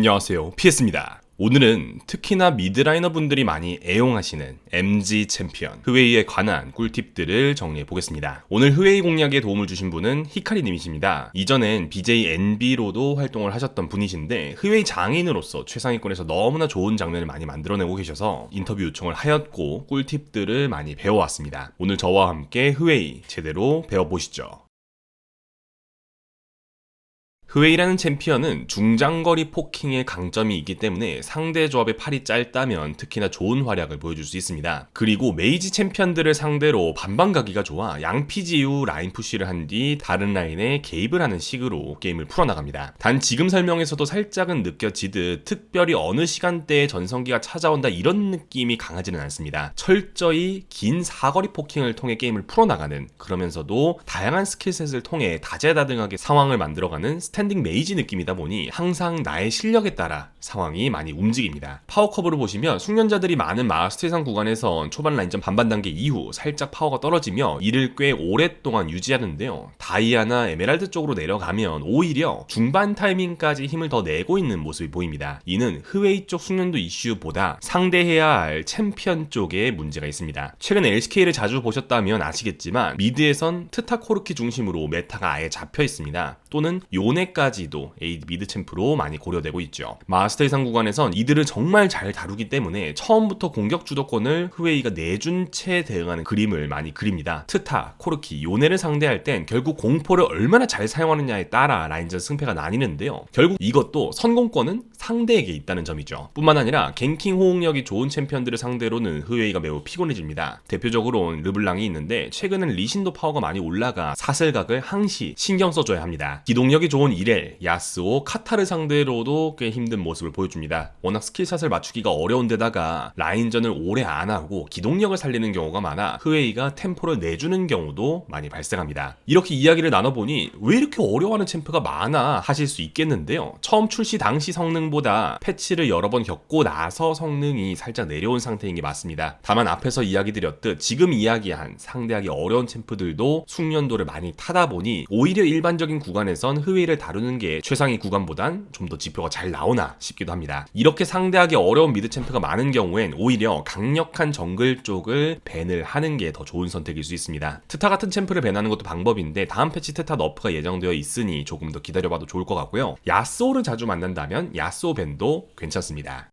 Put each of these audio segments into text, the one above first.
안녕하세요. 피에스입니다. 오늘은 특히나 미드라이너 분들이 많이 애용하시는 MG 챔피언 흐웨이에 관한 꿀팁들을 정리해 보겠습니다. 오늘 흐웨이 공략에 도움을 주신 분은 히카리 님이십니다. 이전엔 BJ NB로도 활동을 하셨던 분이신데 흐웨이 장인으로서 최상위권에서 너무나 좋은 장면을 많이 만들어내고 계셔서 인터뷰 요청을 하였고 꿀팁들을 많이 배워왔습니다. 오늘 저와 함께 흐웨이 제대로 배워보시죠. 흐웨이라는 챔피언은 중장거리 포킹의 강점이 있기 때문에 상대 조합의 팔이 짧다면 특히나 좋은 활약을 보여줄 수 있습니다. 그리고 메이지 챔피언들을 상대로 반반 가기가 좋아 양피지 이후 라인 푸시를 한 뒤 다른 라인에 개입을 하는 식으로 게임을 풀어나갑니다. 단 지금 설명에서도 살짝은 느껴지듯 특별히 어느 시간대에 전성기가 찾아온다 이런 느낌이 강하지는 않습니다. 철저히 긴 사거리 포킹을 통해 게임을 풀어나가는 그러면서도 다양한 스킬셋을 통해 다재다능하게 상황을 만들어가는 스 탠딩 메이지 느낌이다 보니 항상 나의 실력에 따라 상황이 많이 움직입니다. 파워컵으로 보시면 숙련자들이 많은 마스터 예상 구간에선 초반 라인전 반반 단계 이후 살짝 파워가 떨어지며 이를 꽤 오랫동안 유지하는데요. 다이아나 에메랄드 쪽으로 내려가면 오히려 중반 타이밍까지 힘을 더 내고 있는 모습이 보입니다. 이는 흐웨이 쪽 숙련도 이슈보다 상대해야 할 챔피언 쪽에 문제가 있습니다. 최근 LCK를 자주 보셨다면 아시겠지만 미드에선 트타 코르키 중심으로 메타가 아예 잡혀 있습니다. 또는 요 네까지도 에이드 미드 챔프로 많이 고려되고 있죠. 마스터 이상 구간에선 이들을 정말 잘 다루기 때문에 처음부터 공격 주도권을 흐웨이가 내준 채 대응하는 그림을 많이 그립니다. 트타, 코르키, 요네를 상대할 땐 결국 공포를 얼마나 잘 사용하느냐에 따라 라인전 승패가 나뉘는데요. 결국 이것도 선공권은 상대에게 있다는 점이죠. 뿐만 아니라 갱킹 호응력이 좋은 챔피언들을 상대로는 흐웨이가 매우 피곤해집니다. 대표적으로 르블랑이 있는데 최근엔 리신도 파워가 많이 올라가 사슬각을 항시 신경 써줘야 합니다. 기동력이 좋은 이렐, 야스오, 카타를 상대로도 꽤 힘든 모습을 보여줍니다. 워낙 스킬샷을 맞추기가 어려운 데다가 라인전을 오래 안 하고 기동력을 살리는 경우가 많아 흐웨이가 템포를 내주는 경우도 많이 발생합니다. 이렇게 이야기를 나눠보니 왜 이렇게 어려워하는 챔프가 많아 하실 수 있겠는데요. 처음 출시 당시 성능보다 패치를 여러 번 겪고 나서 성능이 살짝 내려온 상태인 게 맞습니다. 다만 앞에서 이야기 드렸듯 지금 이야기한 상대하기 어려운 챔프들도 숙련도를 많이 타다 보니 오히려 일반적인 구간에선 흐웨이를 다 루는 게 최상위 구간보단 좀 더 지표가 잘 나오나 싶기도 합니다. 이렇게 상대하기 어려운 미드 챔프가 많은 경우엔 오히려 강력한 정글 쪽을 밴을 하는 게 더 좋은 선택일 수 있습니다. 트타 같은 챔프를 밴하는 것도 방법인데 다음 패치 트타 너프가 예정되어 있으니 조금 더 기다려봐도 좋을 것 같고요. 야스오를 자주 만난다면 야스오 밴도 괜찮습니다.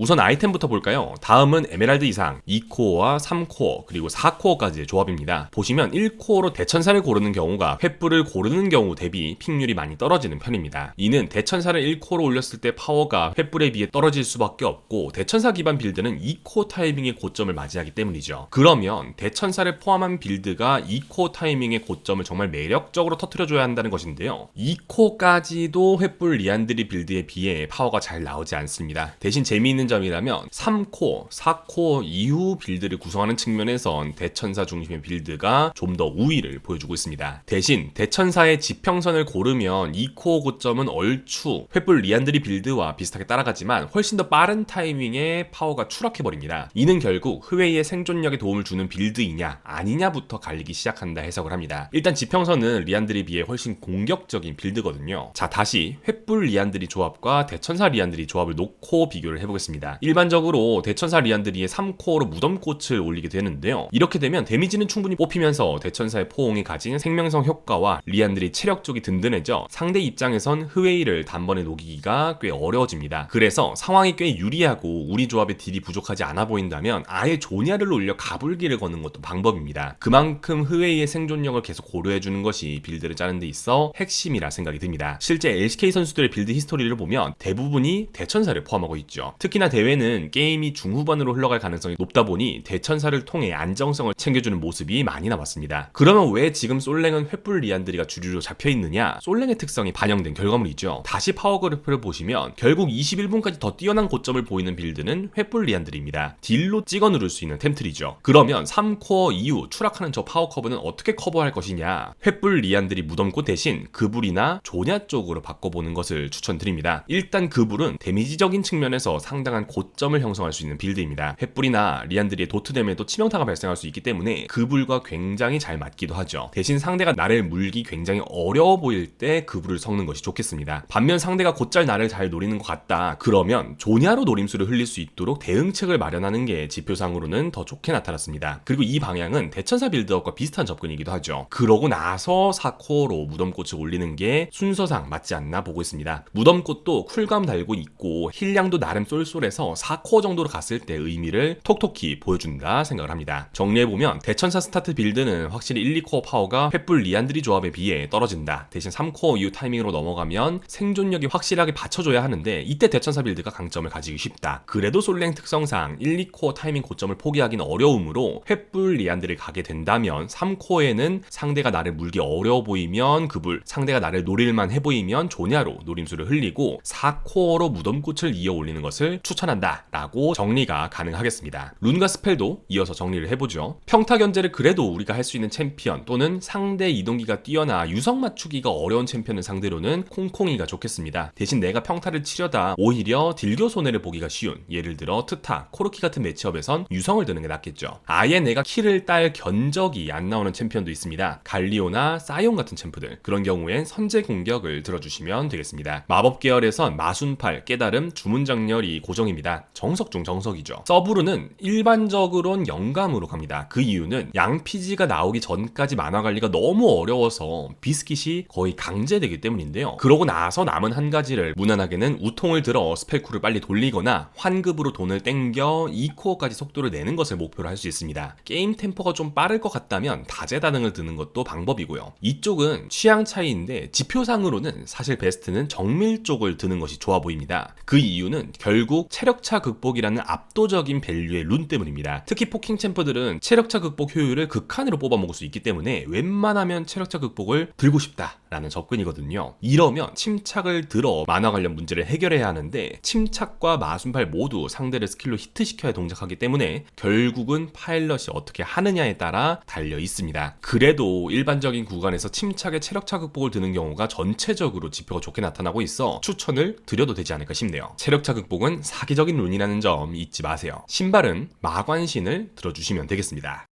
우선 아이템부터 볼까요? 다음은 에메랄드 이상 2코어와 3코어 그리고 4코어까지의 조합입니다. 보시면 1코어로 대천사를 고르는 경우가 횃불을 고르는 경우 대비 픽률이 많이 떨어지는 편입니다. 이는 대천사를 1코어로 올렸을 때 파워가 횃불에 비해 떨어질 수밖에 없고 대천사 기반 빌드는 2코어 타이밍의 고점을 맞이하기 때문이죠. 그러면 대천사를 포함한 빌드가 2코어 타이밍의 고점을 정말 매력적으로 터트려줘야 한다는 것인데요. 2코어까지도 횃불 리안드리 빌드에 비해 파워가 잘 나오지 않습니다. 대신 재미있는 점이라면 3코어, 4코어 이후 빌드를 구성하는 측면에선 대천사 중심의 빌드가 좀 더 우위를 보여주고 있습니다. 대신 대천사의 지평선을 고르면 2코어 고점은 얼추 횃불 리안드리 빌드와 비슷하게 따라가지만 훨씬 더 빠른 타이밍에 파워가 추락해버립니다. 이는 결국 흐웨이의 생존력에 도움을 주는 빌드이냐 아니냐부터 갈리기 시작한다 해석을 합니다. 일단 지평선은 리안드리 비해 훨씬 공격적인 빌드거든요. 자 다시 횃불 리안드리 조합과 대천사 리안드리 조합을 놓고 비교를 해보겠습니다. 일반적으로 대천사 리안드리의 3코어로 무덤꽃을 올리게 되는데요. 이렇게 되면 데미지는 충분히 뽑히면서 대천사의 포옹이 가진 생명성 효과와 리안드리 체력 쪽이 든든해져 상대 입장에선 흐웨이를 단번에 녹이기가 꽤 어려워집니다. 그래서 상황이 꽤 유리하고 우리 조합의 딜이 부족하지 않아 보인다면 아예 조냐를 올려 가불기를 거는 것도 방법입니다. 그만큼 흐웨이의 생존력을 계속 고려해주는 것이 빌드를 짜는 데 있어 핵심이라 생각이 듭니다. 실제 LCK 선수들의 빌드 히스토리를 보면 대부분이 대천사를 포함하고 있죠. 특히 나 대회는 게임이 중후반으로 흘러갈 가능성이 높다 보니 대천사를 통해 안정성을 챙겨주는 모습이 많이 남았습니다. 그러면 왜 지금 솔랭은 횃불 리안드리가 주류로 잡혀 있느냐? 솔랭의 특성이 반영된 결과물이죠. 다시 파워 그래프를 보시면 결국 21분까지 더 뛰어난 고점을 보이는 빌드는 횃불 리안드리입니다. 딜로 찍어 누를 수 있는 템트리죠. 그러면 3코어 이후 추락하는 저 파워 커브는 어떻게 커버할 것이냐? 횃불 리안드리 무덤꽃 대신 그불이나 조냐 쪽으로 바꿔보는 것을 추천드립니다. 일단 그불은 데미지적인 측면에서 상당 상당한 고점을 형성할 수 있는 빌드입니다. 횃불이나 리안드리의 도트댐에도 치명타가 발생할 수 있기 때문에 그불과 굉장히 잘 맞기도 하죠. 대신 상대가 나를 물기 굉장히 어려워 보일 때 그불을 섞는 것이 좋겠습니다. 반면 상대가 곧잘 나를 잘 노리는 것 같다. 그러면 조냐로 노림수를 흘릴 수 있도록 대응책을 마련하는 게 지표상으로는 더 좋게 나타났습니다. 그리고 이 방향은 대천사 빌드업과 비슷한 접근이기도 하죠. 그러고 나서 4코어로 무덤꽃을 올리는 게 순서상 맞지 않나 보고 있습니다. 무덤꽃도 쿨감 달고 있고 힐량도 나름 쏠쏠 해서 4코어 정도로 갔을 때 의미를 톡톡히 보여준다 생각을 합니다. 정리해보면 대천사 스타트 빌드는 확실히 1, 2코어 파워가 횃불 리안드리 조합에 비해 떨어진다. 대신 3코어 이후 타이밍으로 넘어가면 생존력이 확실하게 받쳐줘야 하는데 이때 대천사 빌드가 강점을 가지기 쉽다. 그래도 솔랭 특성상 1, 2코어 타이밍 고점을 포기하기는 어려우므로 횃불 리안드를 가게 된다면 3코어에는 상대가 나를 물기 어려워 보이면 그불, 상대가 나를 노릴만 해 보이면 조냐로 노림수를 흘리고 4코어로 무덤꽃을 이어 올리는 것을 추천한다 라고 정리가 가능하겠습니다. 룬과 스펠도 이어서 정리를 해보죠. 평타 견제를 그래도 우리가 할 수 있는 챔피언 또는 상대 이동기가 뛰어나 유성 맞추기가 어려운 챔피언을 상대로는 콩콩이가 좋겠습니다. 대신 내가 평타를 치려다 오히려 딜교 손해를 보기가 쉬운 예를 들어 트타, 코르키 같은 매치업에선 유성을 드는 게 낫겠죠. 아예 내가 킬을 딸 견적이 안 나오는 챔피언도 있습니다. 갈리오나 사이온 같은 챔프들 그런 경우엔 선제 공격을 들어주시면 되겠습니다. 마법 계열에선 마순팔, 깨달음, 주문장렬이 고정 입니다. 정석 중 정석이죠. 서브루는 일반적으론 영감으로 갑니다. 그 이유는 양피지가 나오기 전까지 만화 관리가 너무 어려워서 비스킷이 거의 강제되기 때문인데요. 그러고 나서 남은 한 가지를 무난하게는 우통을 들어 스펠쿨을 빨리 돌리거나 환급으로 돈을 땡겨 2코어까지 속도를 내는 것을 목표로 할 수 있습니다. 게임 템포가 좀 빠를 것 같다면 다재다능을 드는 것도 방법이고요. 이쪽은 취향 차이인데 지표상으로는 사실 베스트는 정밀 쪽을 드는 것이 좋아 보입니다. 그 이유는 결국 체력차 극복이라는 압도적인 밸류의 룬 때문입니다. 특히 포킹 챔프들은 체력차 극복 효율을 극한으로 뽑아먹을 수 있기 때문에 웬만하면 체력차 극복을 들고 싶다 라는 접근이거든요. 이러면 침착을 들어 만화 관련 문제를 해결해야 하는데 침착과 마순팔 모두 상대를 스킬로 히트시켜야 동작하기 때문에 결국은 파일럿이 어떻게 하느냐에 따라 달려 있습니다. 그래도 일반적인 구간에서 침착에 체력차 극복을 드는 경우가 전체적으로 지표가 좋게 나타나고 있어 추천을 드려도 되지 않을까 싶네요. 체력차 극복은 사기적인 룬이라는 점 잊지 마세요. 신발은 마관신을 들어주시면 되겠습니다.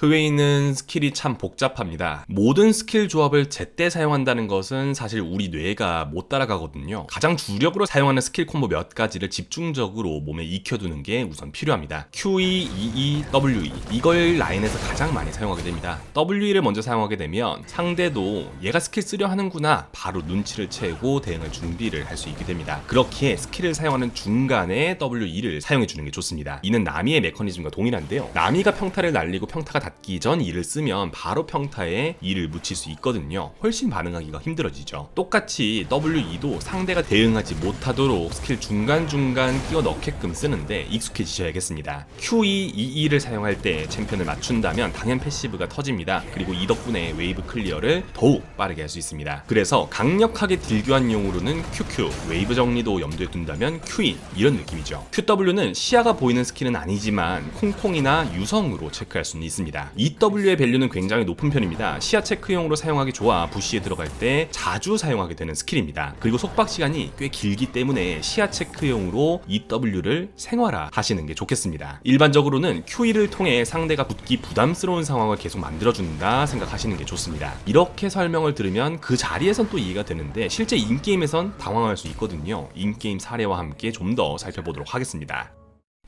그 있는 스킬이 참 복잡합니다. 모든 스킬 조합을 제때 사용한다는 것은 사실 우리 뇌가 못 따라가거든요. 가장 주력으로 사용하는 스킬 콤보 몇 가지를 집중적으로 몸에 익혀두는 게 우선 필요합니다. QE, EE, WE 이걸 라인에서 가장 많이 사용하게 됩니다. WE를 먼저 사용하게 되면 상대도 얘가 스킬 쓰려 하는구나 바로 눈치를 채고 대응할 준비를 할 수 있게 됩니다. 그렇기에 스킬을 사용하는 중간에 WE를 사용해 주는 게 좋습니다. 이는 나미의 메커니즘과 동일한데요. 나미가 평타를 날리고 평타가 닿기 전 이를 쓰면 바로 평타에 이를 묻힐 수 있거든요. 훨씬 반응하기가 힘들어지죠. 똑같이 WE도 상대가 대응하지 못하도록 스킬 중간중간 끼워 넣게끔 쓰는데 익숙해지셔야겠습니다. QE, EE를 사용할 때 챔피언을 맞춘다면 당연 패시브가 터집니다. 그리고 이 덕분에 웨이브 클리어를 더욱 빠르게 할 수 있습니다. 그래서 강력하게 딜교환 용으로는 QQ, 웨이브 정리도 염두에 둔다면 QE 이런 느낌이죠. QW는 시야가 보이는 스킬은 아니지만 콩콩이나 유성으로 체크할 수는 있습니다. EW의 밸류는 굉장히 높은 편입니다. 시야 체크용으로 사용하기 좋아 부시에 들어갈 때 자주 사용하게 되는 스킬입니다. 그리고 속박 시간이 꽤 길기 때문에 시야 체크용으로 EW를 생활화 하시는 게 좋겠습니다. 일반적으로는 QE를 통해 상대가 붙기 부담스러운 상황을 계속 만들어준다 생각하시는 게 좋습니다. 이렇게 설명을 들으면 그 자리에선 또 이해가 되는데 실제 인게임에선 당황할 수 있거든요. 인게임 사례와 함께 좀 더 살펴보도록 하겠습니다.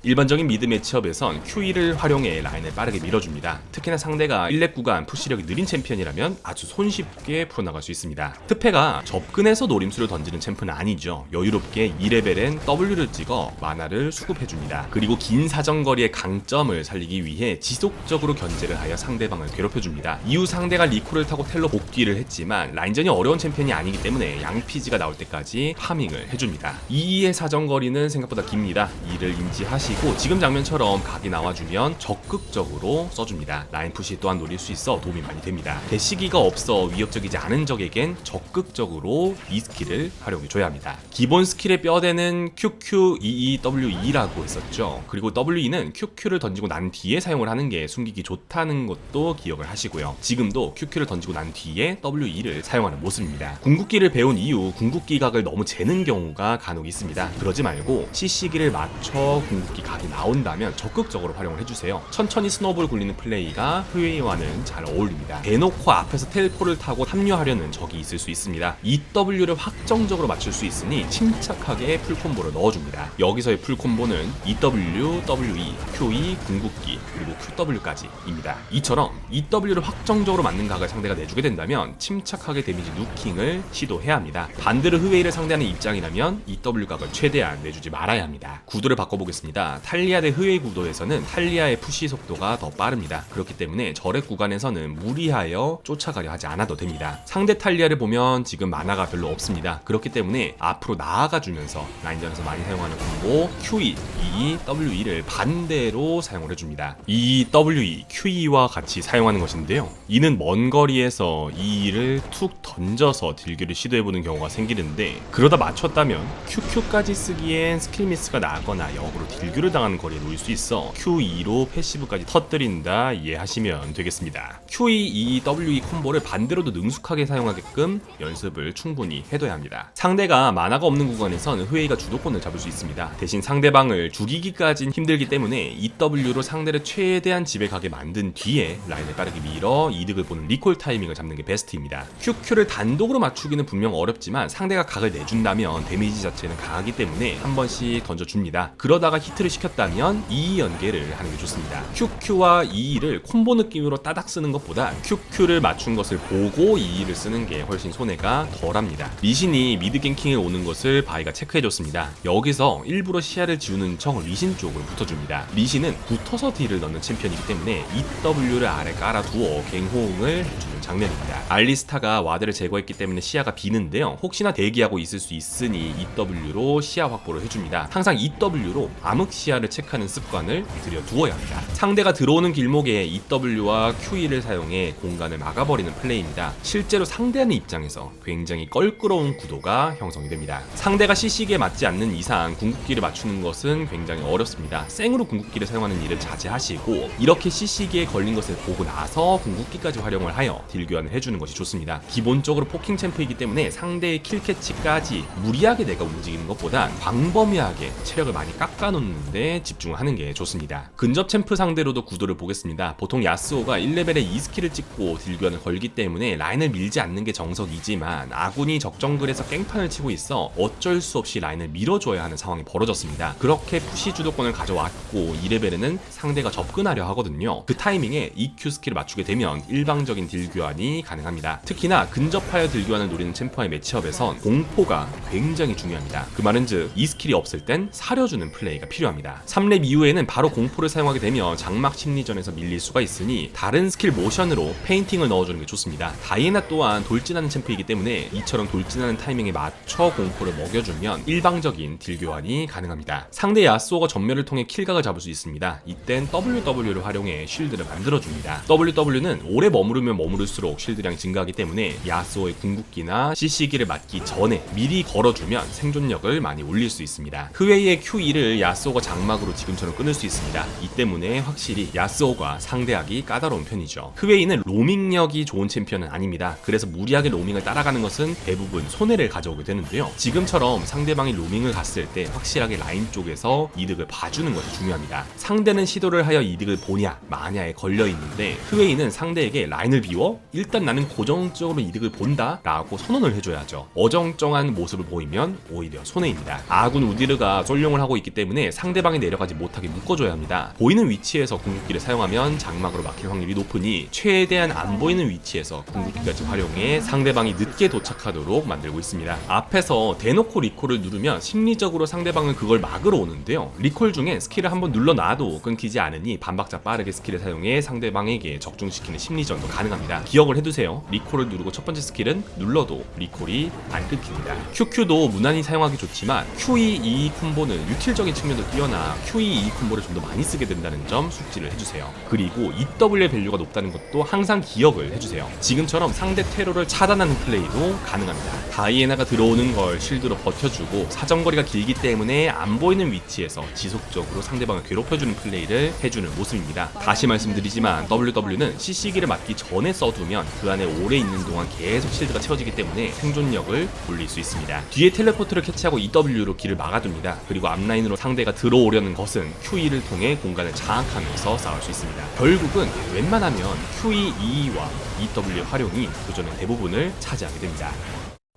일반적인 미드 매치업에선 QE를 활용해 라인을 빠르게 밀어줍니다. 특히나 상대가 1렙 구간 푸시력이 느린 챔피언이라면 아주 손쉽게 풀어나갈 수 있습니다. 특패가 접근해서 노림수를 던지는 챔프는 아니죠. 여유롭게 2레벨엔 W를 찍어 마나를 수급해줍니다. 그리고 긴 사정거리의 강점을 살리기 위해 지속적으로 견제를 하여 상대방을 괴롭혀줍니다. 이후 상대가 리콜을 타고 텔로 복귀를 했지만 라인전이 어려운 챔피언이 아니기 때문에 양피지가 나올 때까지 파밍을 해줍니다. 2의 사정거리는 생각보다 깁니다. 이를 인지하시 하시고 지금 장면처럼 각이 나와주면 적극적으로 써줍니다. 라인 푸시 또한 노릴 수 있어 도움이 많이 됩니다. 대시기가 없어 위협적이지 않은 적에겐 적극적으로 이 스킬을 활용해줘야 합니다. 기본 스킬의 뼈대는 QQEEWE라고 했었죠. 그리고 WE는 QQ를 던지고 난 뒤에 사용을 하는 게 숨기기 좋다는 것도 기억을 하시고요. 지금도 QQ를 던지고 난 뒤에 WE를 사용하는 모습입니다. 궁극기를 배운 이후 궁극기 각을 너무 재는 경우가 간혹 있습니다. 그러지 말고 CC기를 맞춰 궁극기 각이 나온다면 적극적으로 활용을 해주세요. 천천히 스노볼 굴리는 플레이가 후웨이와는 잘 어울립니다. 대놓고 앞에서 텔포를 타고 합류하려는 적이 있을 수 있습니다. EW를 확정적으로 맞출 수 있으니 침착하게 풀콤보를 넣어줍니다. 여기서의 풀콤보는 EW, WE, QE, 궁극기 그리고 QW까지입니다. 이처럼 EW를 확정적으로 맞는 각을 상대가 내주게 된다면 침착하게 데미지 누킹을 시도해야 합니다. 반대로 흐웨이를 상대하는 입장이라면 EW 각을 최대한 내주지 말아야 합니다. 구도를 바꿔보겠습니다. 탈리아 대 흐웨이 구도에서는 탈리아의 푸시 속도가 더 빠릅니다. 그렇기 때문에 절액 구간에서는 무리하여 쫓아가려 하지 않아도 됩니다. 상대 탈리아를 보면 지금 만화가 별로 없습니다. 그렇기 때문에 앞으로 나아가 주면서 라인전에서 많이 사용하는 콤보 QE, E, WE를 반대로 사용을 해줍니다. E, WE, QE와 같이 사용하는 것인데요. 이는 먼 거리에서 E를 툭 던져서 딜교를 시도해보는 경우가 생기는데 그러다 맞췄다면 QQ까지 쓰기엔 스킬 미스가 나거나 역으로 딜교 를 당하는 거리에 놓일 수 있어 QE로 패시브까지 터뜨린다 이해하시면 되겠습니다. QE, E, WE 콤보를 반대로도 능숙하게 사용하게끔 연습을 충분히 해둬야 합니다. 상대가 만화가 없는 구간에선 흐웨이가 주도권을 잡을 수 있습니다. 대신 상대방을 죽이기까진 힘들기 때문에 EW로 상대를 최대한 집에 가게 만든 뒤에 라인을 빠르게 밀어 이득을 보는 리콜 타이밍을 잡는 게 베스트입니다. QQ를 단독으로 맞추기는 분명 어렵지만 상대가 각을 내준다면 데미지 자체는 강하기 때문에 한 번씩 던져줍니다. 그러다가 히트를 시켰다면 E 연계를 하는 게 좋습니다. QQ와 E를 콤보 느낌으로 따닥 쓰는 것보다 QQ를 맞춘 것을 보고 E를 쓰는 게 훨씬 손해가 덜합니다. 리신이 미드 갱킹에 오는 것을 바이가 체크해줬습니다. 여기서 일부러 시야를 지우는 척 리신 쪽을 붙어줍니다. 리신은 붙어서 딜을 넣는 챔피언이기 때문에 EW를 아래 깔아두어 갱호응을 해주는 장면입니다. 알리스타가 와드를 제거했기 때문에 시야가 비는데요. 혹시나 대기하고 있을 수 있으니 EW로 시야 확보를 해줍니다. 항상 EW로 암흑 시야를 체크하는 습관을 들여두어야 합니다. 상대가 들어오는 길목에 EW와 QE를 사용해 공간을 막아버리는 플레이입니다. 실제로 상대하는 입장에서 굉장히 껄끄러운 구도가 형성이 됩니다. 상대가 CC기에 맞지 않는 이상 궁극기를 맞추는 것은 굉장히 어렵습니다. 생으로 궁극기를 사용하는 일을 자제하시고 이렇게 CC기에 걸린 것을 보고 나서 궁극기까지 활용을 하여 딜 교환을 해주는 것이 좋습니다. 기본적으로 포킹 챔프이기 때문에 상대의 킬캐치까지 무리하게 내가 움직이는 것보다 광범위하게 체력을 많이 깎아놓는데 집중하는 게 좋습니다. 근접 챔프 상대로도 구도를 보겠습니다. 보통 야스오가 1레벨에 2스킬을 찍고 딜 교환을 걸기 때문에 라인을 밀지 않는 게 정석이지만 아군이 적정글에서 깽판을 치고 있어 어쩔 수 없이 라인을 밀어줘야 하는 상황이 벌어졌습니다. 그렇게 푸시 주도권을 가져왔고 2레벨에는 상대가 접근하려 하거든요. 그 타이밍에 EQ 스킬을 맞추게 되면 일방적인 딜 교환 이 가능합니다. 특히나 근접하여 딜 교환을 노리는 챔프와의 매치업에선 공포가 굉장히 중요합니다. 그 말은 즉, 이 스킬이 없을 땐 사려주는 플레이가 필요합니다. 3렙 이후에는 바로 공포를 사용하게 되면 장막 심리전에서 밀릴 수가 있으니 다른 스킬 모션으로 페인팅을 넣어주는 게 좋습니다. 다이애나 또한 돌진하는 챔프이기 때문에 이처럼 돌진하는 타이밍에 맞춰 공포를 먹여주면 일방적인 딜 교환이 가능합니다. 상대 야스오가 전멸을 통해 킬각을 잡을 수 있습니다. 이땐 WW를 활용해 쉴드를 만들어줍니다. WW는 오래 머무르면 머무를수록 쉴드량이 증가하기 때문에 야스오의 궁극기나 CC기를 맞기 전에 미리 걸어주면 생존력을 많이 올릴 수 있습니다. 흐웨이의 Q2를 야스오가 장막으로 지금처럼 끊을 수 있습니다. 이 때문에 확실히 야스오가 상대하기 까다로운 편이죠. 흐웨이는 로밍력이 좋은 챔피언은 아닙니다. 그래서 무리하게 로밍을 따라가는 것은 대부분 손해를 가져오게 되는데요. 지금처럼 상대방이 로밍을 갔을 때 확실하게 라인 쪽에서 이득을 봐주는 것이 중요합니다. 상대는 시도를 하여 이득을 보냐 마냐에 걸려 있는데 흐웨이는 상대에게 라인을 비워 일단 나는 고정적으로 이득을 본다 라고 선언을 해줘야죠. 어정쩡한 모습을 보이면 오히려 손해입니다. 아군 우디르가 솔룡을 하고 있기 때문에 상대방이 내려가지 못하게 묶어줘야 합니다. 보이는 위치에서 궁극기를 사용하면 장막으로 막힐 확률이 높으니 최대한 안 보이는 위치에서 궁극기까지 활용해 상대방이 늦게 도착하도록 만들고 있습니다. 앞에서 대놓고 리콜을 누르면 심리적으로 상대방은 그걸 막으러 오는데요. 리콜 중에 스킬을 한번 눌러놔도 끊기지 않으니 반박자 빠르게 스킬을 사용해 상대방에게 적중시키는 심리전도 가능합니다. 기억 기억을 해두세요. 리콜을 누르고 첫 번째 스킬은 눌러도 리콜이 안 끊깁니다. QQ도 무난히 사용하기 좋지만 QE, EE 콤보는 유틸적인 측면도 뛰어나 QE, EE 콤보를 좀 더 많이 쓰게 된다는 점 숙지를 해주세요. 그리고 EW의 밸류가 높다는 것도 항상 기억을 해주세요. 지금처럼 상대 테러를 차단하는 플레이도 가능합니다. 다이애나가 들어오는 걸 실드로 버텨주고 사정거리가 길기 때문에 안 보이는 위치에서 지속적으로 상대방을 괴롭혀주는 플레이를 해주는 모습입니다. 다시 말씀드리지만 WW는 CC기를 맞기 전에 써 두면 그 안에 오래 있는 동안 계속 실드가 채워지기 때문에 생존력을 올릴 수 있습니다. 뒤에 텔레포트를 캐치하고 EW로 길을 막아둡니다. 그리고 앞라인으로 상대가 들어오려는 것은 QE를 통해 공간을 장악하면서 싸울 수 있습니다. 결국은 웬만하면 QE, EE와 EW의 활용이 도전의 대부분을 차지하게 됩니다.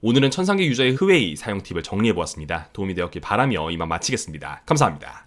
오늘은 천상계 유저의 흐웨이 사용 팁을 정리해보았습니다. 도움이 되었길 바라며 이만 마치겠습니다. 감사합니다.